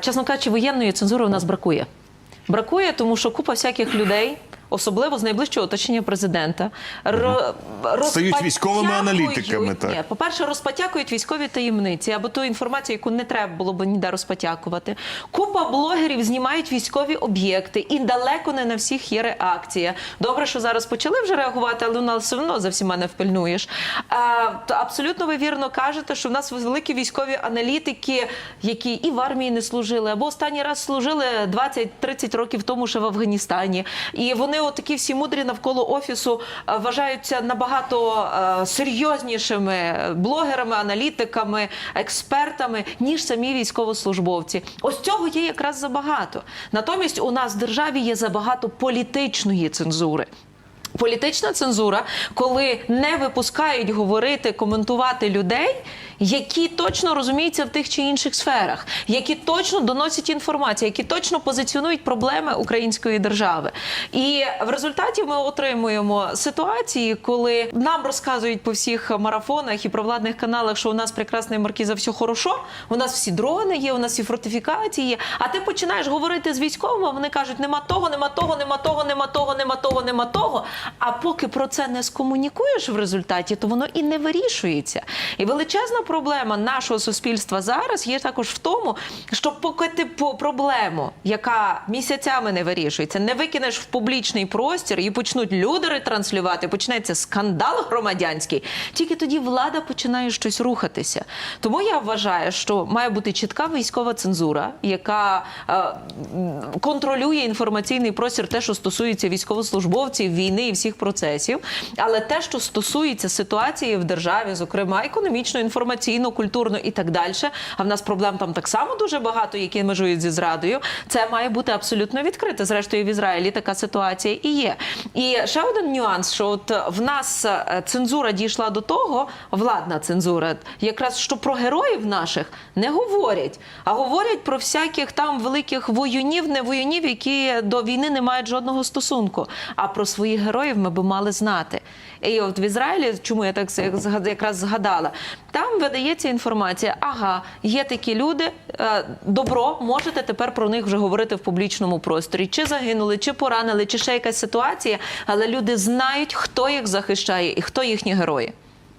Чесно кажучи, воєнної цензури у нас бракує. Бракує, тому що купа всяких людей. Особливо з найближчого оточення президента ро- Стають військовими аналітиками, так. Ні, по-перше, розпотякують військові таємниці або ту інформацію, яку не треба було б ніде розпотякувати. Купа блогерів знімають військові об'єкти, і далеко не на всіх є реакція. Добре, що зараз почали вже реагувати, але у нас все одно за всіма не впильнуєш. А, то абсолютно ви вірно кажете, що в нас великі військові аналітики, які і в армії не служили, або останній раз служили 20-30 років тому ще в Афганістані. І вони, отакі всі мудрі навколо офісу, е, вважаються набагато е, серйознішими блогерами, аналітиками, експертами, ніж самі військовослужбовці. Ось цього є якраз забагато. Натомість у нас в державі є забагато політичної цензури. Політична цензура, коли не випускають говорити, коментувати людей, які точно розуміються в тих чи інших сферах, які точно доносять інформацію, які точно позиціонують проблеми української держави. І в результаті ми отримуємо ситуації, коли нам розказують по всіх марафонах і провладних каналах, що у нас прекрасний маркіза, все хорошо, у нас всі дрони є, у нас всі фортифікації. А ти починаєш говорити з військовими, вони кажуть, нема того, нема того, нема того, нема того, нема того, нема того. А поки про це не скомунікуєш в результаті, то воно і не вирішується. І величезна проблема нашого суспільства зараз є також в тому, що поки ти по проблему, яка місяцями не вирішується, не викинеш в публічний простір і почнуть люди ретранслювати, почнеться скандал громадянський. Тільки тоді влада починає щось рухатися. Тому я вважаю, що має бути чітка військова цензура, яка е, контролює інформаційний простір, те, що стосується військовослужбовців, війни і всіх процесів, але те, що стосується ситуації в державі, зокрема економічно, інформаційно, культурно і так далі. А в нас проблем там так само дуже багато, які межують зі зрадою. Це має бути абсолютно відкрите. Зрештою, в Ізраїлі така ситуація і є. І ще один нюанс, що от в нас е, цензура дійшла до того, владна цензура, якраз що про героїв наших не говорять, а говорять про всяких там великих воюнів, не воюнів, які до війни не мають жодного стосунку. А про своїх героїв ми би мали знати. І от в Ізраїлі, чому я так якраз згадала, там видається інформація: ага, є такі люди, е, добро, можете тепер про них вже говорити в публічному просторі. Чи загинули, чи поранили, чи ще якась ситуація, але люди знають, хто їх захищає і хто їхні герої.